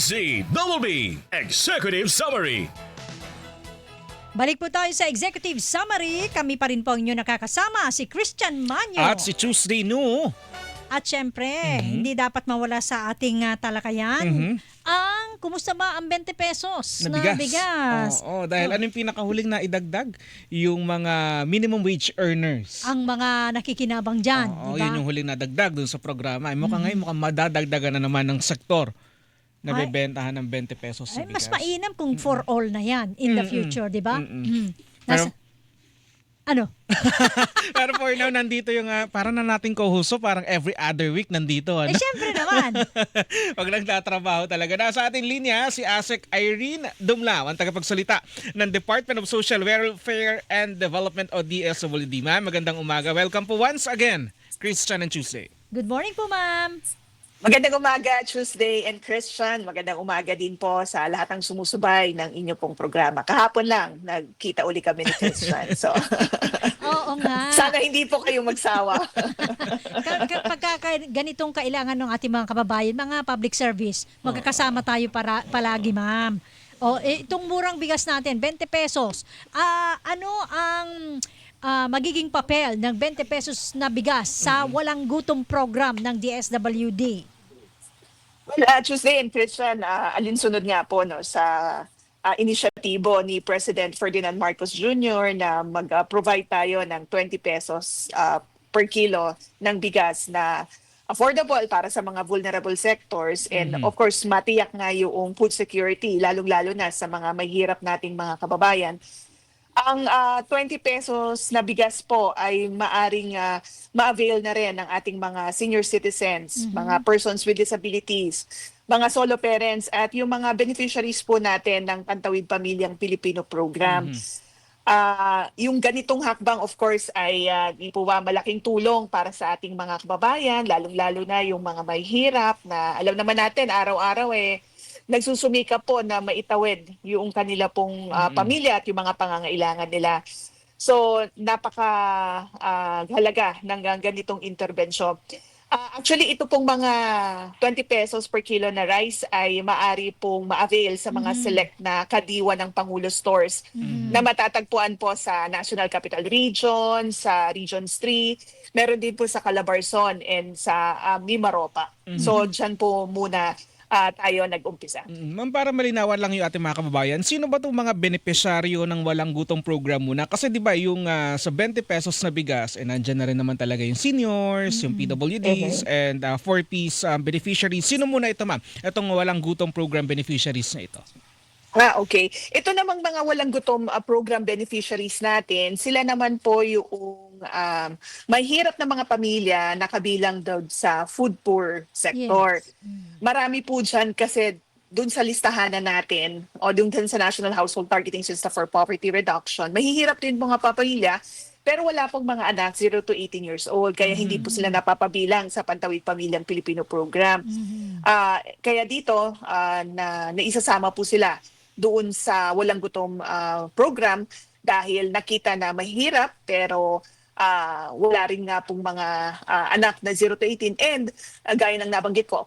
DZBB Executive Summary. Balik po tayo sa executive summary. Kami pa rin po ang inyo nakakasama, si Christian Manyo. At si Tuesday no. At syempre, Mhm. hindi dapat mawala sa ating ah, talakayan Mhm. ang kumusta ba ang 20 pesos Na na bigas. bigas. Oo, dahil ano yung pinakahuling na idagdag? Yung mga minimum wage earners. Ang mga nakikinabang dyan, Oo, di ba? yun yung huling nadagdag dun sa programa. Ay, mukhang ngayon mukhang madadagdagan na naman ng sektor na Ay. bebentahan ng 20 pesos sa Ay, bigas. mas mainam kung for all na yan in the Mm-mm. future, di ba? Mm-mm. Mm. Nasa- Pero- ano? Pero for now, nandito yung uh, parang na nating co-host, so parang every other week nandito. eh, Ano? syempre naman. Pag nagtatrabaho talaga. Nasa ating linya, si ASEC Irene Dumlao, ang tagapagsalita ng Department of Social Welfare and Development o DSWD. Ma'am, magandang umaga. Welcome po once again, Christian and Tuesday. Good morning po, ma'am. Magandang umaga, Tuesday and Christian. Magandang umaga din po sa lahat ng sumusubay ng inyo pong programa. Kahapon lang, nagkita uli kami ni Christian. So, Oo nga. sana hindi po kayong magsawa. Ka- ka- pagka ka- ganitong kailangan ng ating mga kababayan, mga public service, magkakasama tayo para, palagi, ma'am. O, eh, itong murang bigas natin, 20 pesos. Ah, ano ang ah, magiging papel ng 20 pesos na bigas sa walang gutom program ng DSWD? Well, uh, Tuesday and Christian, uh, alinsunod nga po no, sa uh, inisyatibo ni President Ferdinand Marcos Jr. na mag-provide tayo ng 20 pesos uh, per kilo ng bigas na affordable para sa mga vulnerable sectors and Mhm. of course matiyak nga yung food security lalong-lalo na sa mga mahirap nating mga kababayan. Ang ah, 20 pesos na bigas po ay maaring ah, ma-avail na rin ng ating mga senior citizens, mga persons with disabilities, mga solo parents at yung mga beneficiaries po natin ng Pantawid Pamilyang Pilipino program. Ah, yung ganitong hakbang of course ay uh, po ba malaking tulong para sa ating mga kababayan, lalong-lalo na yung mga may hirap na alam naman natin araw-araw eh nagsusumikap po na maitawid yung kanila pong ah, Mm-mm. pamilya at yung mga pangangailangan nila. So napaka ah, halaga ng ganitong intervensyon. Ah, actually, ito pong mga 20 pesos per kilo na rice ay maari pong ma-avail sa mga Mhm. select na kadiwa ng Pangulo stores Mhm. na matatagpuan po sa National Capital Region, sa Regions 3, meron din po sa Calabarzon and sa ah, Mimaropa. So dyan po muna ah, tayo nag-umpisa. Mm, Ma'am, para malinawan lang yung ating mga kababayan, sino ba itong mga benepisyaryo ng walang gutom program muna? Kasi di ba yung ah, sa 20 pesos na bigas, eh, nandyan na rin naman talaga yung seniors, yung PWDs, and 4Ps um, beneficiaries. Sino muna ito ma'am? Itong walang gutom program beneficiaries na ito. Ah, okay. Ito namang mga walang gutom ah, program beneficiaries natin, sila naman po yung um, may hirap na mga pamilya na kabilang daw sa food poor sector. Yes. Mm. Marami po dyan kasi dun sa listahan na natin o dun sa National Household Targeting System for Poverty Reduction, mahihirap din mga pamilya pero wala pong mga anak 0 to 18 years old kaya hindi po sila napapabilang sa Pantawid Pamilyang Pilipino Program. Mhm. Ah, kaya dito ah, na naisasama po sila doon sa walang gutom ah, program dahil nakita na mahirap pero ah, wala rin nga pong mga ah, anak na 0 to 18 and ah, gaya ng nabanggit ko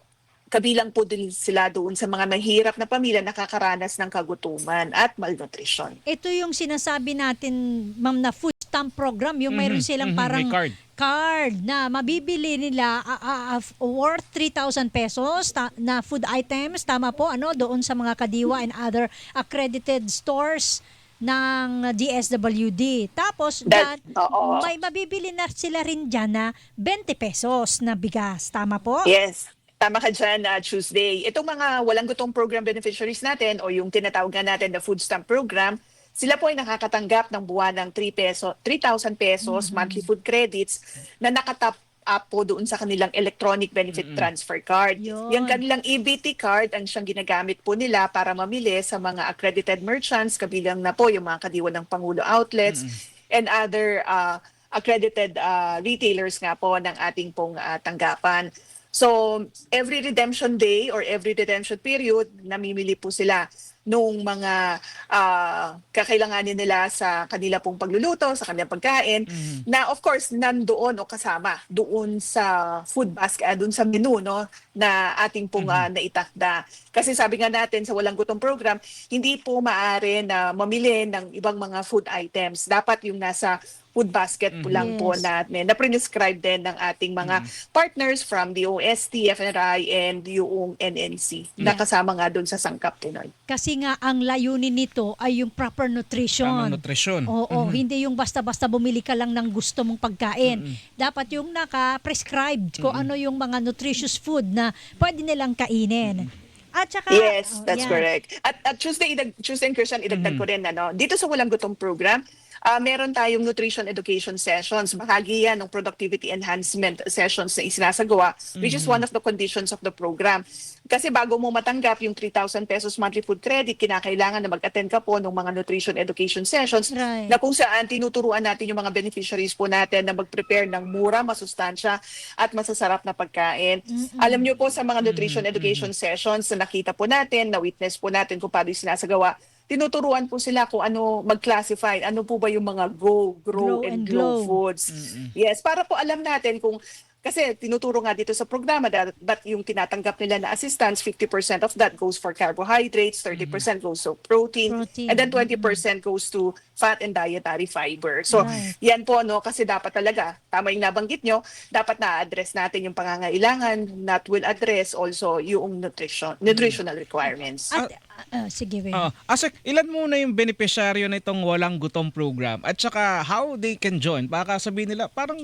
kabilang po din sila doon sa mga mahirap na pamilya nakakaranas ng kagutuman at malnutrition. Ito yung sinasabi natin, ma'am, na food stamp program. Yung mayroon Mhm, silang mhm, parang may card. card na mabibili nila ah, ah, ah, worth 3,000 pesos ta- na food items. Tama po, ano, doon sa mga kadiwa and other accredited stores ng DSWD. Tapos, That- dyan, oo. may mabibili na sila rin dyan na 20 pesos na bigas. Tama po? Yes. Tama ka dyan, uh, Tuesday. Itong mga walang gutong program beneficiaries natin o yung tinatawag nga natin na food stamp program, sila po ay nakakatanggap ng buwan ng 3 peso, 3,000 pesos monthly food credits na nakatap up po doon sa kanilang electronic benefit transfer card. Yun. Yung kanilang EBT card ang siyang ginagamit po nila para mamili sa mga accredited merchants, kabilang na po yung mga kadiwa ng Pangulo outlets and other uh, accredited uh, retailers nga po ng ating pong uh, tanggapan. So, every redemption day or every redemption period, namimili po sila nung mga ah, kakailanganin nila sa kanila pong pagluluto, sa kanilang pagkain, na of course nandoon o kasama doon sa food basket, ah, doon sa menu no na ating pong ah, naitakda. Kasi sabi nga natin sa Walang Gutom program, hindi po maaari na mamili ng ibang mga food items. Dapat yung nasa food basket po lang po natin na prescribe din ng ating mga partners from the OST, FNRI, and yung NNC na Yeah. kasama nga doon sa Sangkap Pinoy. Kasi nga ang layunin nito ay yung proper nutrition. Tamang nutrisyon. Oo, Mhm. hindi yung basta-basta bumili ka lang ng gusto mong pagkain. Dapat yung naka-prescribed kung ano yung mga nutritious food na pwede nilang kainin. At saka, Yes, oh, that's yan. correct. At, at Tuesday, idag, Tuesday and Christian, idagdag ko rin, ano, dito sa Walang Gutom program, ah, meron tayong nutrition education sessions. Bahagi yan ng productivity enhancement sessions na isinasagawa, which is one of the conditions of the program. Kasi bago mo matanggap yung 3,000 pesos monthly food credit, kinakailangan na mag-attend ka po ng mga nutrition education sessions Right. na kung saan tinuturuan natin yung mga beneficiaries po natin na mag-prepare ng mura, masustansya at masasarap na pagkain. Alam niyo po sa mga nutrition education sessions na nakita po natin, na witness po natin kung paano yung sinasagawa, tinuturuan po sila kung ano mag-classify, ano po ba yung mga go, grow, Grow and and glow, glow. foods. Yes, para po alam natin kung kasi tinuturo nga dito sa programa that, that yung tinatanggap nila na assistance, 50% of that goes for carbohydrates, 30% goes to protein, Protein. and then 20% goes to fat and dietary fiber. So, Right. yan po, no, kasi dapat talaga, tama yung nabanggit nyo, dapat na-address natin yung pangangailangan that will address also yung nutrition, nutritional requirements. At, ah, sige, Win. Ah, Asek, ilan muna yung beneficiaryo na itong walang gutom program? At saka how they can join? Baka sabihin nila, parang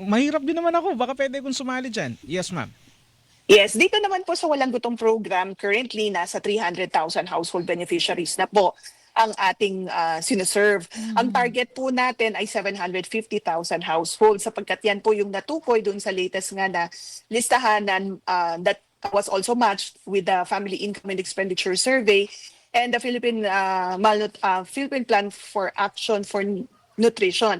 mahirap din naman ako. Baka pwede kong sumali dyan. Yes, ma'am. Yes, dito naman po sa Walang Gutong program, currently nasa 300,000 household beneficiaries na po ang ating ah, sineserve. Ang target po natin ay 750,000 households sapagkat yan po yung natukoy dun sa latest nga na listahan na, ah, that was also matched with the Family Income and Expenditure Survey and the Philippine uh, Malnut- ah, Philippine Plan for Action for nutrition.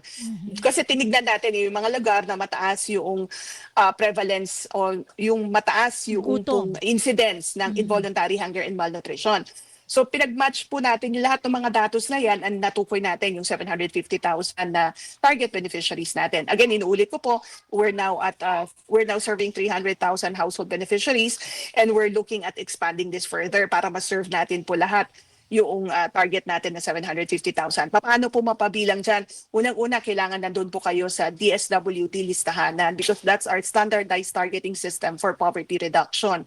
Kasi tinignan natin yung mga lugar na mataas yung ah, prevalence o yung mataas yung Gutom. incidence ng involuntary hunger and malnutrition. So pinag-match po natin yung lahat ng mga datos na yan and natukoy natin yung 750,000 na target beneficiaries natin. Again, inuulit ko po, we're now at uh, we're now serving 300,000 household beneficiaries and we're looking at expanding this further para ma-serve natin po lahat yung uh, target natin na 750,000. Paano po mapabilang dyan? Unang-una, kailangan nandun po kayo sa DSWT listahanan because that's our standardized targeting system for poverty reduction.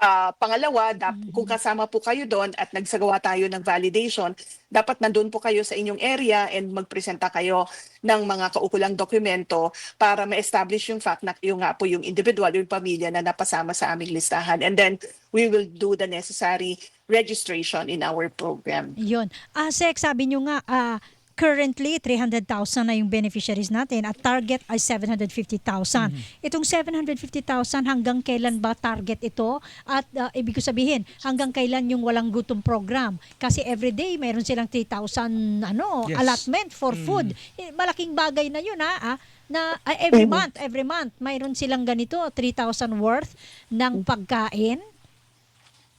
Ah, pangalawa, dap- kung kasama po kayo doon at nagsagawa tayo ng validation, dapat nandun po kayo sa inyong area and magpresenta kayo ng mga kaukulang dokumento para ma-establish yung fact na kayo nga po yung individual, yung pamilya na napasama sa aming listahan. And then we will do the necessary registration in our program. Yun. Ah, Sek, sabi nyo nga, ah, currently 300,000 na yung beneficiaries natin at target ay 750,000. Itong 750,000 hanggang kailan ba target ito? At ah, ibig ko sabihin, hanggang kailan yung walang gutom program? Kasi everyday mayroon silang 3,000 ano, Yes. allotment for food. Eh, malaking bagay na yun ha. ah, na ah, every month, every month mayroon silang ganito 3,000 worth ng pagkain.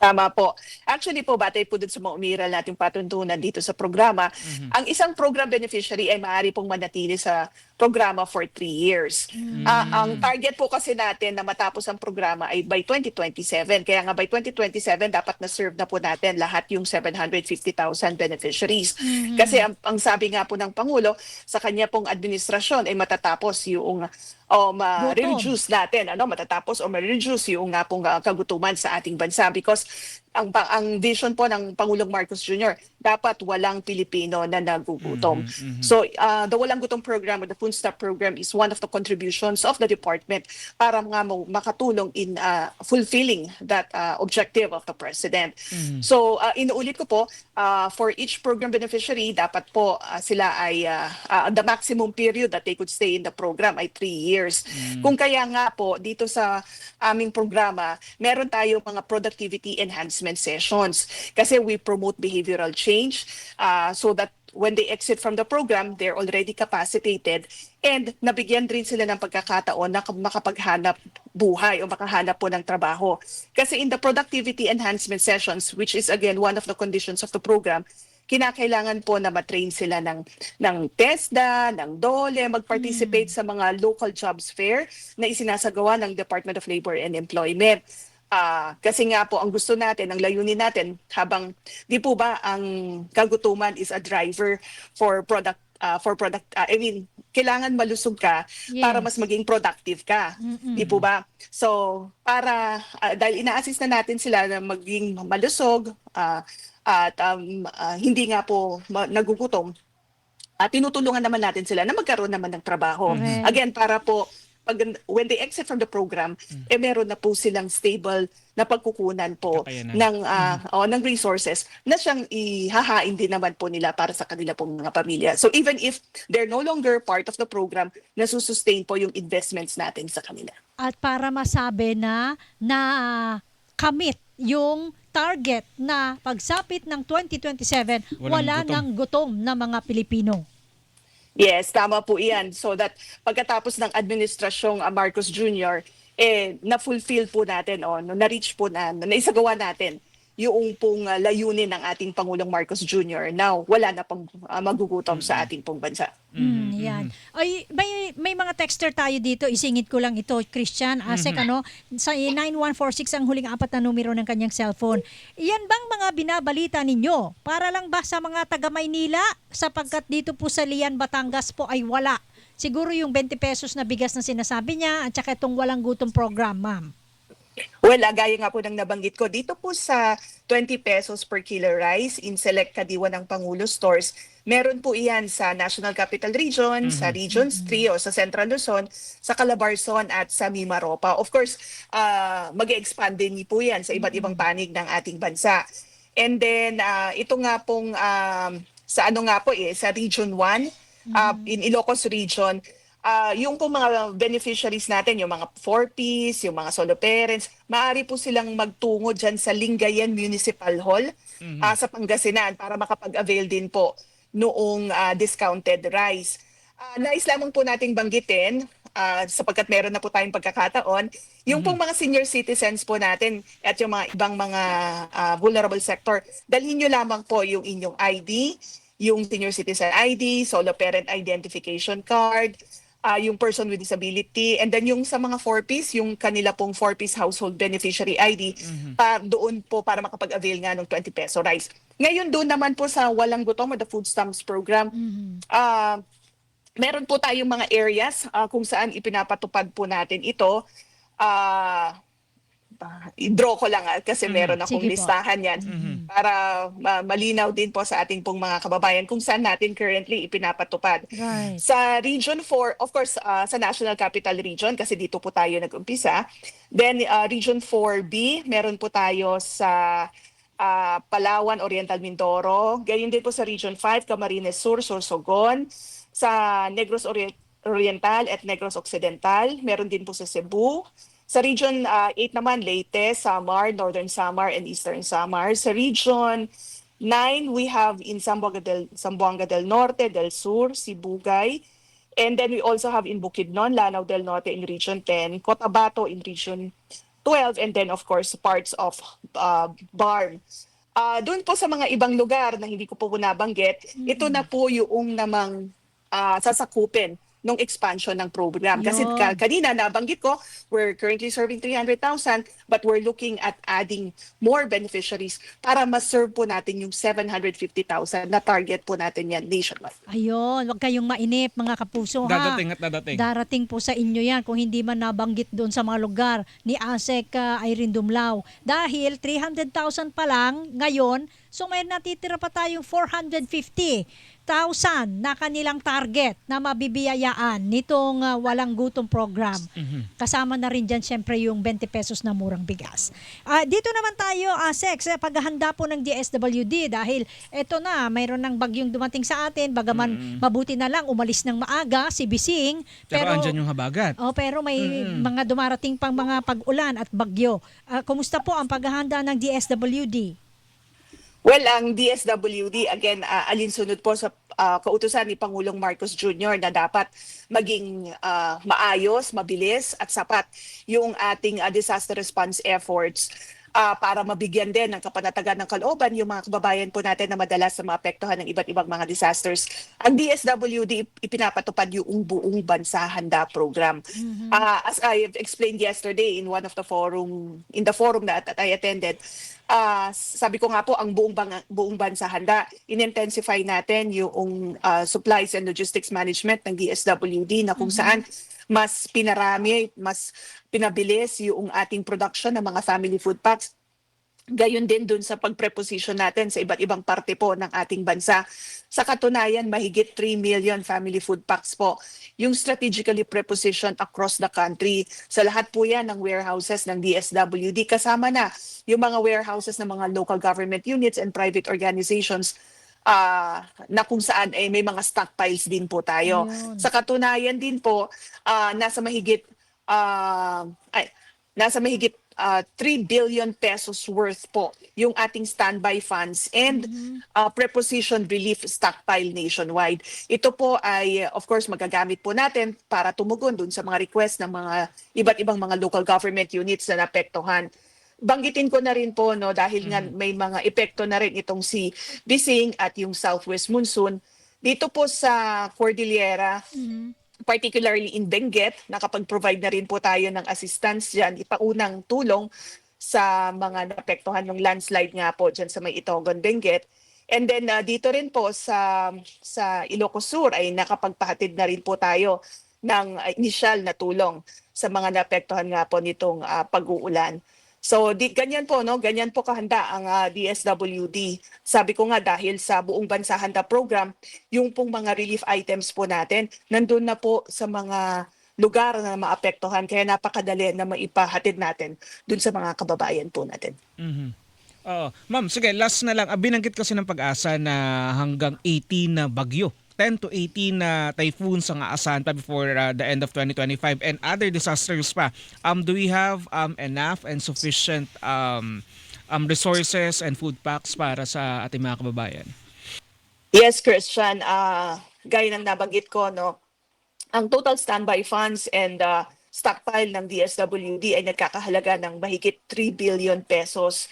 Tama po. Actually po, batay po dun sa mga umiral nating patuntunan dito sa programa, ang isang program beneficiary ay maaari pong manatili sa programa for three years. Ah, ang target po kasi natin na matapos ang programa ay by 2027. Kaya nga by 2027, dapat na-serve na po natin lahat yung 750,000 beneficiaries. Kasi ang, ang sabi nga po ng Pangulo, sa kanya pong administrasyon ay matatapos yung o ma-reduce natin, ano, matatapos o ma-reduce yung nga pong ah, kagutuman sa ating bansa because ang ang vision po ng Pangulong Marcos Jr. dapat walang Pilipino na nagugutom. So uh, the Walang Gutom program or the Food Stamp program is one of the contributions of the department para nga mo makatulong in uh, fulfilling that uh, objective of the president. So uh, inuulit ko po uh, for each program beneficiary dapat po uh, sila ay uh, uh, the maximum period that they could stay in the program ay three years. Kung kaya nga po dito sa aming programa, meron tayo mga productivity enhancement sessions kasi we promote behavioral change uh, so that when they exit from the program, they're already capacitated and nabigyan rin sila ng pagkakataon na makapaghanap buhay o makahanap po ng trabaho. Kasi in the productivity enhancement sessions, which is again one of the conditions of the program, kinakailangan po na matrain sila ng, ng TESDA, ng DOLE, mag-participate sa mga local jobs fair na isinasagawa ng Department of Labor and Employment. Ah, kasi nga po ang gusto natin, ang layunin natin habang di po ba ang kagutuman is a driver for product ah, for product ah, I mean kailangan malusog ka para Yes. mas maging productive ka. Di po ba? So, para ah, dahil ina-assist na natin sila na maging malusog ah, at um, ah, hindi nga po nagugutom, at tinutulungan naman natin sila na magkaroon naman ng trabaho. Correct. Again, para po pag, when they exit from the program, eh meron na po silang stable na pagkukunan po Kakayanan. ng ah, oh, ng resources na siyang ihahain din naman po nila para sa kanila pong mga pamilya. So even if they're no longer part of the program, nasusustain po yung investments natin sa kanila. At para masabi na na kamit yung target na pagsapit ng 2027, Walang wala gutom. nang gutom na mga Pilipino. Yes, tama po iyan. So that pagkatapos ng administrasyong ah, Marcos Jr., eh, na-fulfill po natin, o, no, na-reach po na, naisagawa natin yung pong ah, layunin ng ating Pangulong Marcos Jr. Now, wala na pong ah, magugutom sa ating pong bansa. Mm, yan. Ay, may, may mga texter tayo dito. Isingit ko lang ito, Christian. Asek, ano, sa 9146 ang huling apat na numero ng kanyang cellphone. Iyan bang mga binabalita ninyo? Para lang ba sa mga taga Maynila? Sapagkat dito po sa Lian, Batangas po ay wala. Siguro yung 20 pesos na bigas na sinasabi niya at saka itong walang gutom program, ma'am. Well, ah, gaya nga po ng nabanggit ko, dito po sa 20 pesos per kilo rice in select kadiwa ng Pangulo stores, meron po iyan sa National Capital Region, sa Regions 3 o sa Central Luzon, sa Calabarzon at sa Mimaropa. Of course, uh, mag-expand din po yan sa iba't ibang panig ng ating bansa. And then, ah, ito nga pong um, sa ano nga po eh, sa Region 1, ah, in Ilocos Region, Ah, yung po mga beneficiaries natin, yung mga 4Ps, yung mga solo parents, maaari po silang magtungo dyan sa Lingayen Municipal Hall ah, sa Pangasinan para makapag-avail din po noong ah, discounted rice. Ah, nais lamang po nating banggitin, ah, sapagkat meron na po tayong pagkakataon, yung pong mga senior citizens po natin at yung mga ibang mga ah, vulnerable sector, dalhin nyo lamang po yung inyong ID, yung senior citizen ID, solo parent identification card, ah, yung person with disability, and then yung sa mga 4Ps, yung kanila pong 4Ps household beneficiary ID, pa, doon po para makapag-avail nga ng 20 peso rice. Ngayon doon naman po sa Walang Gutom o the Food Stamps Program, ah, meron po tayong mga areas ah, kung saan ipinapatupad po natin ito. Ah, ah, i-draw ko lang ah, kasi meron akong Sige po. listahan yan para ma- malinaw din po sa ating pong mga kababayan kung saan natin currently ipinapatupad. Right. Sa Region 4, of course, ah, sa National Capital Region, kasi dito po tayo nag-umpisa. Then, ah, Region 4B, meron po tayo sa ah, Palawan, Oriental Mindoro. Gayon din po sa Region 5, Camarines Sur, Sorsogon. Sa Negros Ori- Oriental at Negros Occidental. Meron din po sa Cebu. Sa Region ah, 8 naman, Leyte, Samar, Northern Samar, and Eastern Samar. Sa Region 9, we have in Zamboanga del, Zamboanga del Norte, del Sur, Sibugay. And then we also have in Bukidnon, Lanao del Norte in Region 10, Cotabato in Region 12, and then of course parts of uh, Barm. Ah, doon po sa mga ibang lugar na hindi ko po nabanggit, ito na po yung namang ah, sasakupin ng expansion ng program. Kasi Yun. ka- kanina nabanggit ko, we're currently serving 300,000 but we're looking at adding more beneficiaries para ma-serve po natin yung 750,000 na target po natin yan nationwide. Ayun, wag kayong mainip mga kapuso ha. Dadating at dadating. Darating po sa inyo yan kung hindi man nabanggit doon sa mga lugar ni ASEC uh, Irene Dumlao. Dahil 300,000 pa lang ngayon, so may natitira pa tayong 450,000 na kanilang target na mabibiyayaan nitong uh, walang gutom program. Kasama na rin dyan syempre yung 20 pesos na murang bigas. Ah, dito naman tayo, ASEC, sa paghahanda po ng DSWD dahil eto na, mayroon ng bagyong dumating sa atin, bagaman mabuti na lang umalis ng maaga si Bising. Pero, Pero, andyan yung habagat. Oh, pero may mga dumarating pang mga pag-ulan at bagyo. Ah, kumusta po ang paghahanda ng DSWD? Well, ang DSWD, again, uh, alinsunod po sa ah, kautusan ni Pangulong Marcos Jr. na dapat maging ah, maayos, mabilis at sapat yung ating ah, disaster response efforts ah, para mabigyan din ng kapanatagan ng kalooban yung mga kababayan po natin na madalas na maapektuhan ng iba't ibang mga disasters. Ang DSWD ip- ipinapatupad yung buong bansa handa program. Ah, as I have explained yesterday in one of the forum in the forum that, that I attended, ah, sabi ko nga po ang buong bang, buong bansa handa. In-intensify natin yung ah, supplies and logistics management ng DSWD na kung saan mas pinarami, mas pinabilis yung ating production ng mga family food packs. Gayon din dun sa pagpreposition natin sa iba't ibang parte po ng ating bansa. Sa katunayan, mahigit 3 million family food packs po yung strategically prepositioned across the country. Sa lahat po yan ng warehouses ng DSWD. Kasama na yung mga warehouses ng mga local government units and private organizations ah, na kung saan ay may mga stockpiles din po tayo. Ayun. Sa katunayan din po, ah, nasa mahigit ah, ay, nasa mahigit ah, 3 billion pesos worth po yung ating standby funds and ah, preposition relief stockpile nationwide. Ito po ay of course magagamit po natin para tumugon dun sa mga request ng mga iba't ibang mga local government units na naapektuhan. Banggitin ko na rin po no dahil nga may mga epekto na rin itong si Bising at yung southwest monsoon dito po sa Cordillera particularly in Benguet, nakapag-provide na rin po tayo ng assistance dyan, ipaunang tulong sa mga napektuhan ng landslide nga po dyan sa may Itogon, Benguet. And then uh, dito rin po sa sa Ilocos Sur ay nakapagpahatid na rin po tayo ng initial na tulong sa mga napektuhan nga po nitong uh, pag-uulan. So di ganyan po no, ganyan po kahanda ang uh, DSWD. Sabi ko nga dahil sa buong bansa handa program, yung pong mga relief items po natin nandun na po sa mga lugar na maapektuhan kaya napakadali na maipahatid natin dun sa mga kababayan po natin. Mhm. Oo. Ma'am, sige, last na lang. Ah, Binanggit kasi ng pag-asa na hanggang 18 na bagyo. 10 to 18 na typhoons ang aasahan before uh, the end of 2025 and other disasters pa. Um, do we have um, enough and sufficient um, um, resources and food packs para sa ating mga kababayan? Yes, Christian, ah gaya ng nabanggit ko, no, ang total standby funds and uh, stockpile ng DSWD ay nagkakahalaga ng mahigit 3 billion pesos.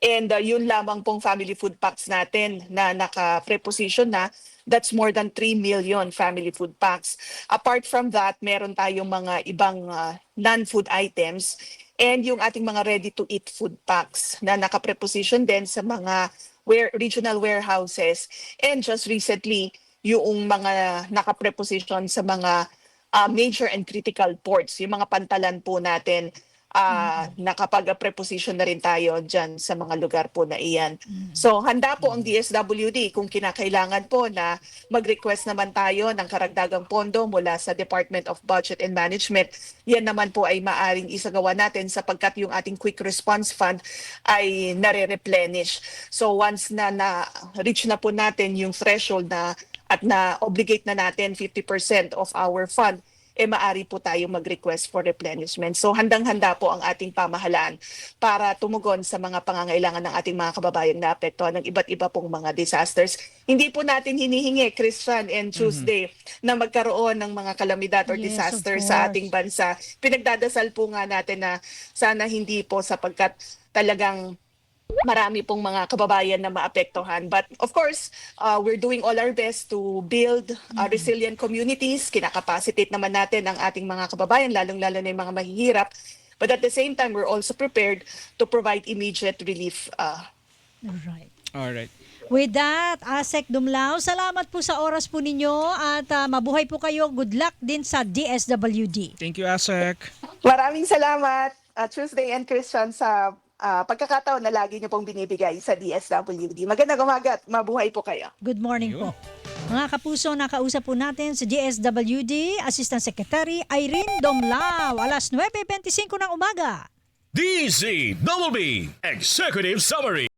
And uh, yun lamang pong family food packs natin na naka-preposition na, that's more than 3 million family food packs. Apart from that, meron tayong mga ibang uh, non-food items and yung ating mga ready-to-eat food packs na naka-preposition din sa mga where, regional warehouses and just recently yung mga naka-preposition sa mga uh, major and critical ports, yung mga pantalan po natin uh, nakapag-preposition na rin tayo dyan sa mga lugar po na iyan. So handa po ang DSWD kung kinakailangan po na mag-request naman tayo ng karagdagang pondo mula sa Department of Budget and Management. Yan naman po ay maaring isagawa natin sapagkat yung ating Quick Response Fund ay nare-replenish. So once na na-reach na po natin yung threshold na at na-obligate na natin 50% of our fund, eh maari po tayo mag-request for replenishment. So handang-handa po ang ating pamahalaan para tumugon sa mga pangangailangan ng ating mga kababayan na apektuhan ng iba't iba pong mga disasters. Hindi po natin hinihingi, Christian and Tuesday, na magkaroon ng mga kalamidad or Yes, disaster sa ating bansa. Pinagdadasal po nga natin na sana hindi po sapagkat talagang marami pong mga kababayan na maapektuhan. But of course, uh, we're doing all our best to build uh, resilient communities. Kinakapacitate naman natin ang ating mga kababayan, lalong-lalo na yung mga mahihirap. But at the same time, we're also prepared to provide immediate relief uh, Alright. Alright. With that, Asek Dumlao, salamat po sa oras po ninyo at ah, mabuhay po kayo. Good luck din sa DSWD. Thank you, Asek. Maraming salamat, uh, Tuesday and Christian, sa uh, pagkakataon na lagi niyo pong binibigay sa DSWD. Magandang umaga at mabuhay po kayo. Good morning Ayun. po. Mga kapuso, nakausap po natin sa DSWD Assistant Secretary Irene Domlao, alas 9.25 ng umaga. DZ Double B Executive Summary.